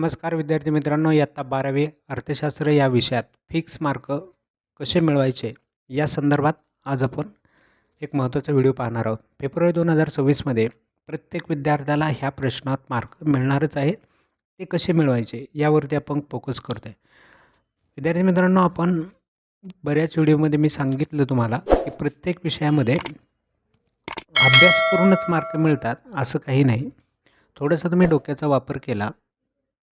नमस्कार विद्यार्थी मित्रांनो इयत्ता बारावी अर्थशास्त्र या विषयात फिक्स मार्क कसे मिळवायचे? या संदर्भात आज आपण एक महत्त्वाचा व्हिडिओ पाहणार आहोत. फेब्रुवारी दोन हजार सव्वीसमध्ये प्रत्येक विद्यार्थ्याला ह्या प्रश्नात मार्क मिळणारच आहेत. ते कसे मिळवायचे? यावरती आपण फोकस करतो आहे विद्यार्थी मित्रांनो आपण बऱ्याच व्हिडिओमध्ये मी सांगितलं तुम्हाला की प्रत्येक विषयामध्ये अभ्यास करूनच मार्क मिळतात असं काही नाही. थोडंसं तुम्ही डोक्याचा वापर केला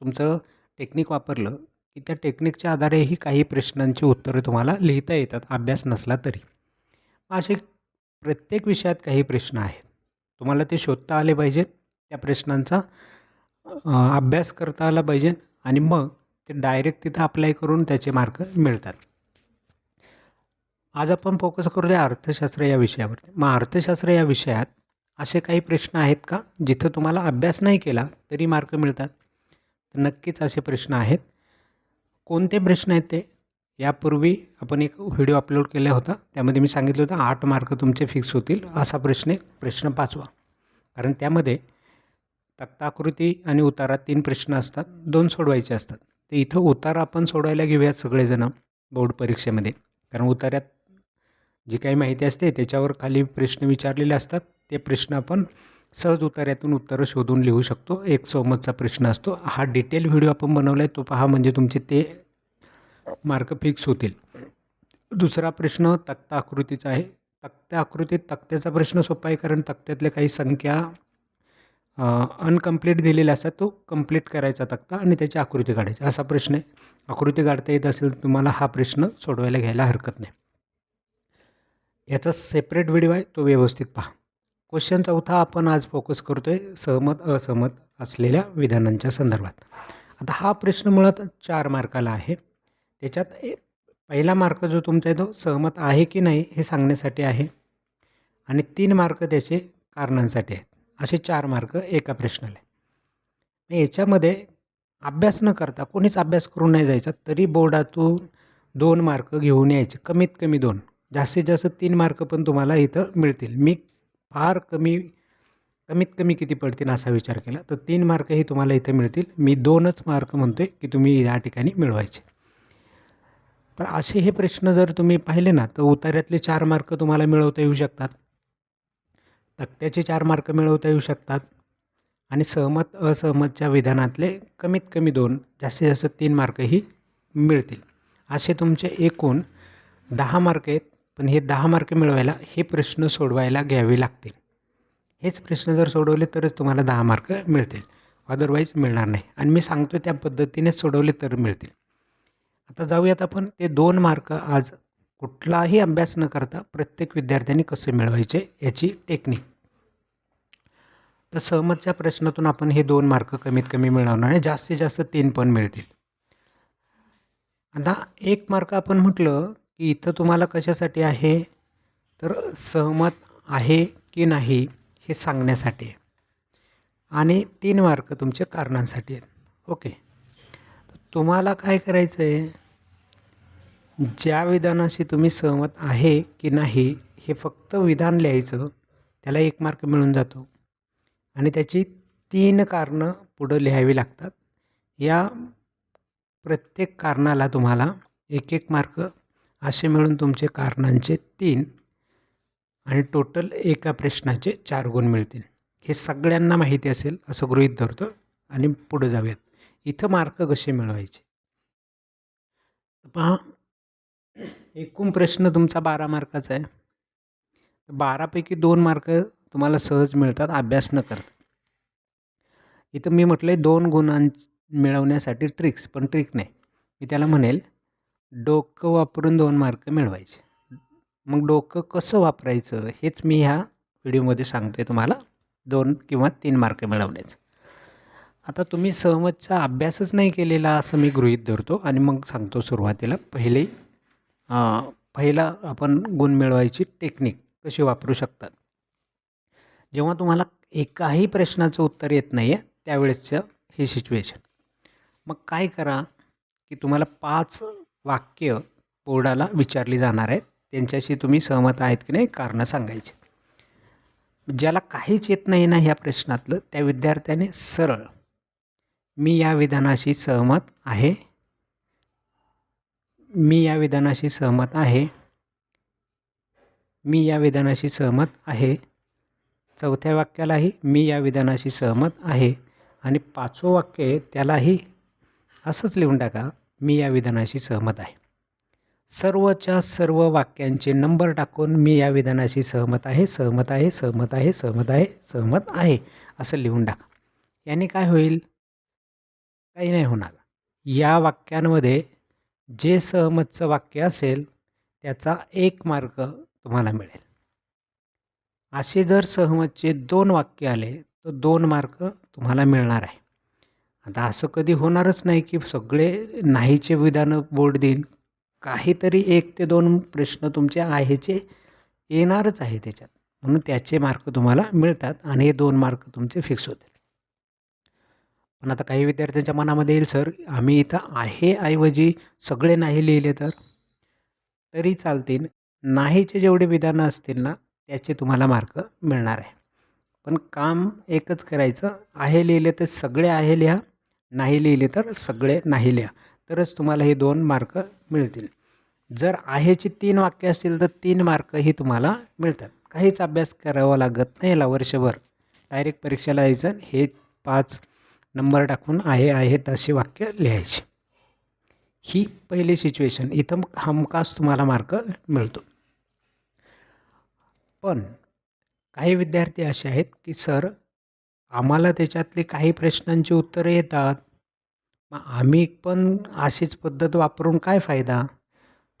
तुमचं टेक्निक वापरलं की त्या टेक्निकच्या आधारेही काही प्रश्नांची उत्तरं तुम्हाला लिहिता येतात अभ्यास नसला तरी. असे प्रत्येक विषयात काही प्रश्न आहेत. तुम्हाला ते शोधता आले पाहिजेत त्या प्रश्नांचा अभ्यास करता आला पाहिजे आणि मग ते डायरेक्ट तिथं अप्लाय करून त्याचे मार्क मिळतात. आज आपण फोकस करूया अर्थशास्त्र या विषयावरती. मग अर्थशास्त्र या विषयात असे काही प्रश्न आहेत का? जिथं तुम्हाला अभ्यास नाही केला तरी मार्क मिळतात. तर नक्कीच असे प्रश्न आहेत. कोणते प्रश्न आहेत ते? यापूर्वी आपण एक व्हिडिओ अपलोड केला होता. त्यामध्ये मी सांगितलं होतं आठ मार्क तुमचे फिक्स होतील. असा प्रश्न एक प्रश्न पाचवा. कारण त्यामध्ये तक्ताकृती आणि उतारा तीन प्रश्न असतात. दोन सोडवायचे असतात. तर इथं उतार आपण सोडवायला घेऊयात सगळेजणं बोर्ड परीक्षेमध्ये. कारण उतार्यात जी काही माहिती असते त्याच्यावर खाली प्रश्न विचारलेले असतात. ते प्रश्न आपण सहज उतार्यातून उत्तरं शोधून लिहू शकतो. एक सोमतचा प्रश्न असतो. हा डिटेल व्हिडिओ आपण बनवला आहे तो पहा म्हणजे तुमचे ते मार्क फिक्स होतील. दुसरा प्रश्न तक्ता आकृतीचा आहे. तक्त्या आकृतीत तक्त्याचा प्रश्न सोपा आहे कारण तक्त्यातल्या काही संख्या अनकम्प्लीट दिलेल्या असतात तो कंप्लीट करायचा तक्ता आणि त्याची आकृती काढायची. असा प्रश्न आहे. आकृती काढता येत असेल तर तुम्हाला हा प्रश्न सोडवायला घ्यायला हरकत नाही. याचा सेपरेट व्हिडिओ आहे तो व्यवस्थित पहा. क्वेश्चन चौथा आपण आज फोकस करतो आहे सहमत असहमत असलेल्या विधानांच्या संदर्भात. आता हा प्रश्न मुळात चार मार्काला आहे. त्याच्यात ए- पहिला मार्क जो तुमचा आहे तो सहमत आहे की नाही हे सांगण्यासाठी आहे. आणि तीन मार्क त्याचे कारणांसाठी आहेत. असे चार मार्क एका प्रश्नाला आहे. याच्यामध्ये अभ्यास न करता कोणीच अभ्यास करून नाही जायचा तरी बोर्डातून दोन मार्क घेऊन यायचे. कमीत कमी दोन. जास्तीत जास्त तीन मार्क पण तुम्हाला इथं मिळतील. मी फार कमी कमीत कमी किती पडतील असा विचार केला. तर तीन मार्कही तुम्हाला इथं मिळतील. मी दोनच मार्क म्हणतोय की तुम्ही या ठिकाणी मिळवायचे. पण असे हे प्रश्न जर तुम्ही पाहिले ना तर उतार्यातले चार मार्क तुम्हाला मिळवता येऊ शकतात. तक्त्याचे चार मार्क मिळवता येऊ शकतात. आणि सहमत असहमतच्या विधानातले कमीत कमी दोन जास्तीत जास्त तीन मार्कही मिळतील. असे तुमचे एकूण दहा मार्क आहेत. पण हे दहा मार्क मिळवायला हे प्रश्न सोडवायला घ्यावे लागतील. हेच प्रश्न जर सोडवले तरच तुम्हाला दहा मार्क मिळतील. अदरवाईज मिळणार नाही. आणि मी सांगतो त्या पद्धतीनेच सोडवले तर मिळतील. आता जाऊयात आपण. ते दोन मार्क आज कुठलाही अभ्यास न करता प्रत्येक विद्यार्थ्यांनी कसे मिळवायचे याची टेक्निक. तर सहमतच्या प्रश्नातून आपण हे दोन मार्क कमीत कमी मिळवणार आहे जास्तीत जास्त तीन पण मिळतील. आता एक मार्क आपण म्हटलं की इथं तुम्हाला कशासाठी आहे? तर सहमत आहे की नाही हे सांगण्यासाठी. आणि तीन मार्क तुमचे कारणांसाठी आहेत. ओके. तर तुम्हाला काय करायचं आहे ज्या विधानाशी तुम्ही सहमत आहे की नाही हे फक्त विधान लिहायचं त्याला एक मार्क मिळून जातो. आणि त्याची तीन कारणं पुढं लिहावी लागतात. या प्रत्येक कारणाला तुम्हाला एक एक मार्क असे मिळून तुमचे कारणांचे तीन आणि टोटल एका प्रश्नाचे चार गुण मिळतील. हे सगळ्यांना माहिती असेल असं गृहीत धरतो आणि पुढे जाऊयात. इथं मार्क कसे मिळवायचे? पहा एकूण प्रश्न तुमचा बारा मार्काचा आहे. बारापैकी दोन मार्क तुम्हाला सहज मिळतात अभ्यास न करता. इथं मी म्हटलं आहे दोन गुणां मिळवण्यासाठी ट्रिक्स पण ट्रिक नाही. मी त्याला म्हणेल डोकं वापरून दोन मार्क मिळवायचे. मग डोकं कसं वापरायचं हेच मी ह्या व्हिडिओमध्ये सांगतो आहे तुम्हाला. दोन किंवा तीन मार्क मिळवण्याचं. आता तुम्ही सहमतचा अभ्यासच नाही केलेला असं मी गृहीत धरतो आणि मग सांगतो सुरुवातीला पहिले पहिला आपण गुण मिळवायची टेक्निक कशी वापरू शकतात. जेव्हा तुम्हाला एकाही प्रश्नाचं उत्तर येत नाही आहे त्यावेळेसचं हे सिच्युएशन. मग काय करा की तुम्हाला पाच वाक्य बोर्डाला विचारली जाणार आहेत. त्यांच्याशी तुम्ही सहमत आहेत की नाही कारणं सांगायची. ज्याला काहीच येत नाही ना ह्या प्रश्नातलं त्या विद्यार्थ्याने सरळ मी या विधानाशी सहमत आहे. मी या विधानाशी सहमत आहे. मी या विधानाशी सहमत आहे. चौथ्या वाक्यालाही मी या विधानाशी सहमत आहे. आणि पाचवं वाक्य आहे त्यालाही असंच लिहून टाका. मी या विधानाशी सहमत आहे. सर्वच्या सर्व वाक्यांचे नंबर टाकून मी या विधानाशी सहमत आहे सहमत आहे सहमत आहे सहमत आहे सहमत आहे असं लिहून टाका. याने काय होईल? काही नाही होणार. या वाक्यांमध्ये जे सहमतचं वाक्य असेल त्याचा एक मार्क तुम्हाला मिळेल. असे जर सहमतचे दोन वाक्य आले तर दोन मार्क तुम्हाला मिळणार आहे. आता असं कधी होणारच नाही की सगळे नाहीचे विधानं बोर्ड देईल. काहीतरी एक ते दोन प्रश्न तुमचे आहेचे येणारच आहे त्याच्यात. म्हणून त्याचे मार्क तुम्हाला मिळतात आणि हे दोन मार्क तुमचे फिक्स होतील. पण आता काही विद्यार्थ्यांच्या मनामध्ये येईल सर आम्ही इथं आहे ऐवजी सगळे नाही लिहिले तर? तरी चालतील. नाहीचे जेवढे विधानं असतील ना त्याचे तुम्हाला मार्क मिळणार आहे. पण काम एकच करायचं आहे लिहिले तर सगळे आहे लिहा. नाही लिहिले तर सगळे नाही लिहा. तरच तुम्हाला हे दोन मार्क मिळतील. जर आहेची तीन वाक्य असतील तर तीन मार्कही तुम्हाला मिळतात. काहीच अभ्यास करावा लागत नाही याला वर्षभर. डायरेक्ट परीक्षेला यायचं हे पाच नंबर टाकून आहे आहेत असे वाक्य लिहायचे. ही पहिली सिच्युएशन इथं हमखास तुम्हाला मार्क मिळतो. पण काही विद्यार्थी असे आहेत की सर आम्हाला त्याच्यातले काही प्रश्नांची उत्तरं येतात. मग आम्ही पण अशीच पद्धत वापरून काय फायदा?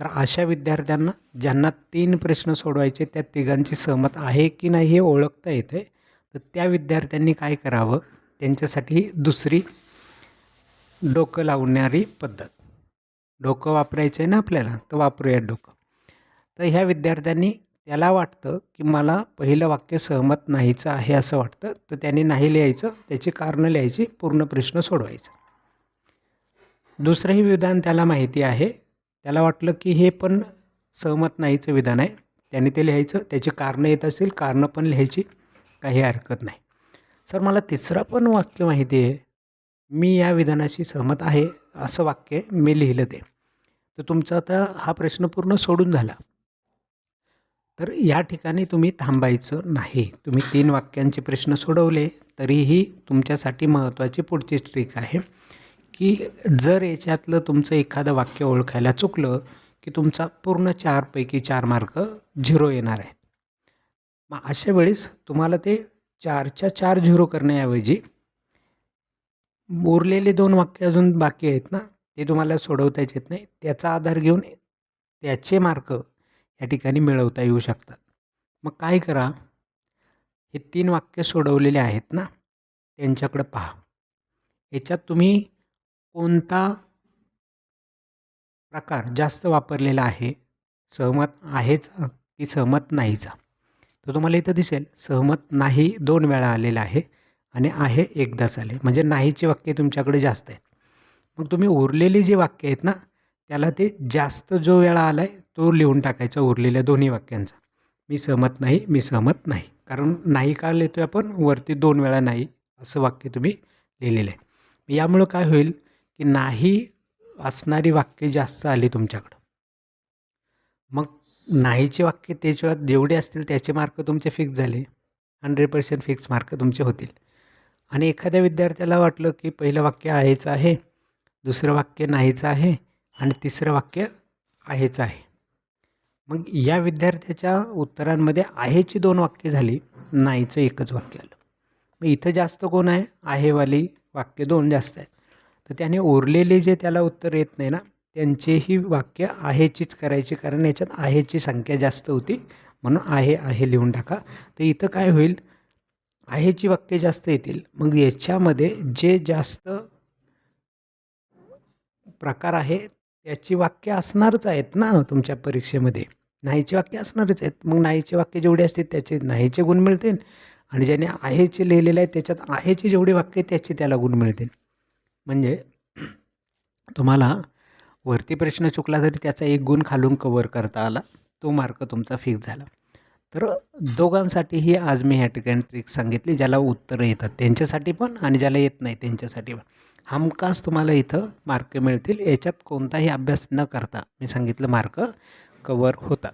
तर अशा विद्यार्थ्यांना ज्यांना तीन प्रश्न सोडवायचे त्या तिघांची सहमत आहे की नाही हे ओळखता येते तर त्या विद्यार्थ्यांनी काय करावं? त्यांच्यासाठी दुसरी डोकं लावणारी पद्धत. डोकं वापरायचं आहे ना आपल्याला? तर वापरूयात डोकं. तर ह्या विद्यार्थ्यांनी त्याला वाटतं की मला पहिलं वाक्य सहमत नाहीचं आहे असं वाटतं. तर त्याने नाही लिहायचं. त्याची कारणं लिहायची. पूर्ण प्रश्न सोडवायचा. दुसरंही विधान त्याला माहिती आहे. त्याला वाटलं की हे पण सहमत नाहीचं विधान आहे. त्याने ते लिहायचं. त्याची कारणं येत असतील कारणं पण लिहायची. काही हरकत नाही. सर मला तिसरं पण वाक्य माहिती आहे. मी या विधानाशी सहमत आहे. असं वाक्य मी लिहिलं ते. तर तुमचा आता हा प्रश्न पूर्ण सोडून झाला. तर या ठिकाणी तुम्ही थांबायचं नाही. तुम्ही तीन वाक्यांचे प्रश्न सोडवले तरीही तुमच्यासाठी महत्त्वाची पुढची ट्रिक आहे की जर याच्यातलं तुमचं एखादं वाक्य ओळखायला चुकलं की तुमचा पूर्ण चारपैकी चार मार्क झिरो येणार आहेत. मग अशा वेळेस तुम्हाला ते चारच्या चार झिरो करण्याऐवजी उरलेले दोन वाक्य अजून बाकी आहेत ना ते तुम्हाला सोडवताच येत नाही त्याचा आधार घेऊन त्याचे मार्क या ठिकाणी मिळवता येऊ शकतात. मग काय करा? हे तीन वाक्य सोडवलेले आहेत ना? त्यांच्याकडं पहा. याच्यात तुम्ही कोणता प्रकार जास्त वापरलेला आहे? सहमत आहेचा की सहमत नाहीचा? तर तुम्हाला इथं दिसेल सहमत नाही दोन वेळा आलेला आहे आणि आहे एकदाच आले. म्हणजे नाहीचे वाक्य तुमच्याकडे जास्त आहेत. मग तुम्ही उरलेली जी वाक्य आहेत ना त्याला ते जास्त जो वेळा आला आहे तो लिहून टाकायचा उरलेल्या दोन्ही वाक्यांचा. मी सहमत नाही मी सहमत नाही. कारण नाही का लिहितो आपण? वरती दोन वेळा नाही असं वाक्य तुम्ही लिहिलेलं आहे. यामुळं काय होईल की नाही असणारी वाक्य जास्त आली तुमच्याकडं. मग नाहीचे वाक्य त्याच्या जेवढे असतील त्याचे मार्क तुमचे फिक्स झाले. हंड्रेड पर्सेंट फिक्स मार्क तुमचे होतील. आणि एखाद्या विद्यार्थ्याला वाटलं की पहिलं वाक्य आहेच आहे दुसरं वाक्य नाहीचं आहे आणि तिसरं वाक्य आहेच आहे. मग या विद्यार्थ्याच्या उत्तरांमध्ये आहेची दोन वाक्य झाली नाहीचं एकच वाक्य आलं. मग इथं जास्त कोण आहे? आहेवाली वाक्य दोन जास्त आहेत. तर त्याने उरलेले जे त्याला उत्तर येत नाही ना त्यांचेही वाक्य आहेचीच करायची कारण याच्यात आहेची संख्या जास्त होती म्हणून आहे आहे लिहून टाका. तर इथं काय होईल? आहेची वाक्य जास्त येतील. मग याच्यामध्ये जे जास्त प्रकार आहे त्याची वाक्य असणारच आहेत ना तुमच्या परीक्षेमध्ये. नाहीचे वाक्य असणारच आहेत. मग नाहीचे वाक्य जेवढे असतील त्याचे नाहीचे गुण मिळतील. आणि ज्याने आहेचे लिहिलेले आहेत त्याच्यात आहेचे जेवढे वाक्य त्याचे त्याला गुण मिळतील. म्हणजे तुम्हाला वरती प्रश्न चुकला तरी त्याचा एक गुण खालून कवर करता आला. तो मार्क तुमचा फिक्स झाला. तर दोघांसाठीही आज मी ह्या ठिकाणी ट्रिक सांगितली ज्याला उत्तरं येतात त्यांच्यासाठी पण आणि ज्याला येत नाही त्यांच्यासाठी पण. हमखास तुम्हाला इथं मार्क मिळतील. याच्यात कोणताही अभ्यास न करता मी सांगितलं मार्क कवर होतात.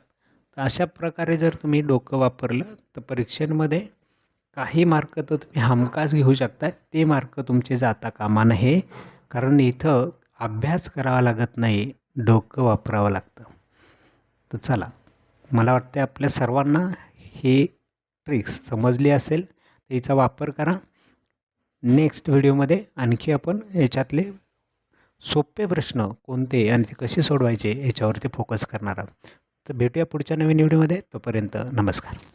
तर अशा प्रकारे जर तुम्ही डोकं वापरलं तर परीक्षेमध्ये काही मार्क तर तुम्ही हमखास घेऊ शकता ते मार्क तुमचे जाता कामा नये. कारण इथं अभ्यास करावा लागत नाही डोकं वापरावं लागतं. तर चला मला वाटते आपल्या सर्वांना हे ट्रिक्स समजली असेल. तर हिचा वापर करा. नेक्स्ट व्हिडिओमध्ये आणखी आपण याच्यातले सोपे प्रश्न कोणते आणि ते कसे सोडवायचे याच्यावरती फोकस करणार आहोत. तर भेटूया पुढच्या नवीन व्हिडिओमध्ये तोपर्यंत नमस्कार.